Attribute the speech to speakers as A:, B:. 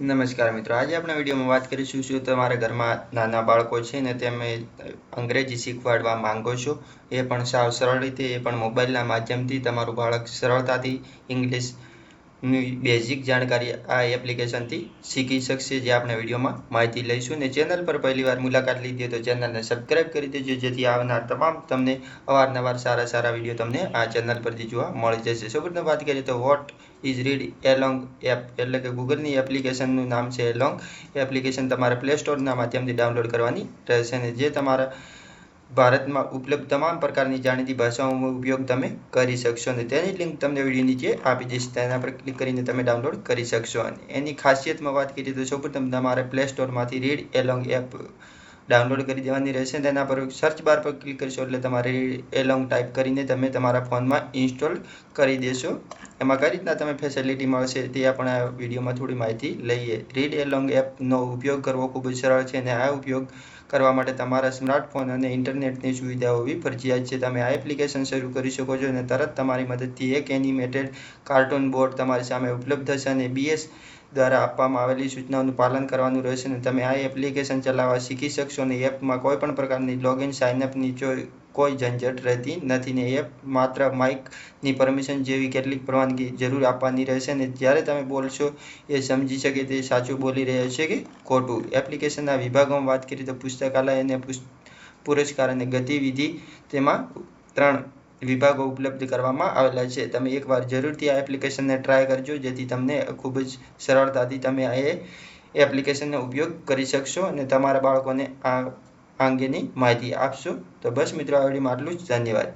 A: નમસ્કાર મિત્રો, આજે આપણે વિડીયોમાં વાત કરીશું શું તમારા ઘરમાં નાના બાળકો છે ને તમે અંગ્રેજી શીખવાડવા માંગો છો, એ પણ સાવ સરળ રીતે, એ પણ મોબાઈલના માધ્યમથી તમારું બાળક સરળતાથી ઇંગ્લિશ બેઝિક જાણકારી આ એપ્લિકેશનથી શીખી શકશે જે આપણે વિડીયોમાં માહિતી લઈશું. ને ચેનલ પર પહેલીવાર મુલાકાત લીધી તો ચેનલને સબસ્ક્રાઇબ કરી દેજો. જેથી આવનાર તમામ તમને અવારનવાર સારા સારા વીડિયો તમને આ ચેનલ પરથી જોવા મળી જશે. સૌપ્રથમ વાત કરીએ તો what is read along app એટલે કે ગૂગલની એપ્લિકેશનનું નામ છે એલોંગ એપ્લિકેશન તમારે પ્લે સ્ટોરના માધ્યમથી ડાઉનલોડ કરવાની રહેશે ને જે તમારા ભારતમાં ઉપલબ્ધ તમામ પ્રકારની જાણીતી ભાષાઓનો ઉપયોગ તમે કરી શકશો અને તેની લિંક તમને વીડિયો નીચે આપી દઈશ. તેના પર ક્લિક કરીને તમે ડાઉનલોડ કરી શકશો. અને એની ખાસિયતમાં વાત કરીએ તો સૌપ્રથમ તમારે પ્લે સ્ટોરમાંથી રીડ એલોંગ એપ ડાઉનલોડ કરી દેવાની રહેશે તેના પર સર્ચ બાર પર ક્લિક કરશો એટલે તમારે એલોંગ ટાઈપ કરીને તમે તમારા ફોનમાં ઇન્સ્ટોલ કરી દેશો. એમાં કઈ રીતના તમે ફેસિલિટી મળશે તે આપણે આ વિડીયોમાં થોડી માહિતી લઈએ. રીડ એલોંગ એપનો ઉપયોગ કરવો ખૂબ જ સરળ છે અને આ ઉપયોગ કરવા માટે તમારા સ્માર્ટફોન અને ઇન્ટરનેટની સુવિધા હોવી ફરજિયાત છે. તમે આ એપ્લિકેશન શરૂ કરી શકો છો અને તરત તમારી મદદથી એક એનિમેટેડ કાર્ટૂન બોર્ડ તમારી સામે ઉપલબ્ધ થશે અને બીએસ દ્વારા આપવામાં આવેલી સૂચનાઓનું પાલન કરવાનું રહેશે અને તમે આ એપ્લિકેશન ચલાવવા શીખી શકશો અને એપમાં કોઈ પણ પ્રકારની લોગિન સાઇનઅપની કોઈ ઝંઝટ રહેતી નથી ને એપ માત્ર માઇકની પરમિશન જેવી કેટલીક પરવાનગી જરૂર આપવાની રહેશે ને જ્યારે તમે બોલશો એ સમજી શકે તે સાચું બોલી રહ્યા છે કે ખોટું. એપ્લિકેશનના વિભાગોમાં વાત કરીએ તો પુસ્તકાલય અને પુરસ્કાર અને ગતિવિધિ તેમાં ત્રણ વિભાગો ઉપલબ્ધ કરવામાં આવેલા છે. તમે એકવાર જરૂરથી આ એપ્લિકેશનને ટ્રાય કરજો, જેથી તમને ખૂબ જ સરળતાથી તમે આ એપ્લિકેશનનો ઉપયોગ કરી શકશો અને તમારા બાળકોને આ અંગેની માહિતી આપશો. તો બસ મિત્રો, આ વિડીયોમાં આટલું જ. ધન્યવાદ.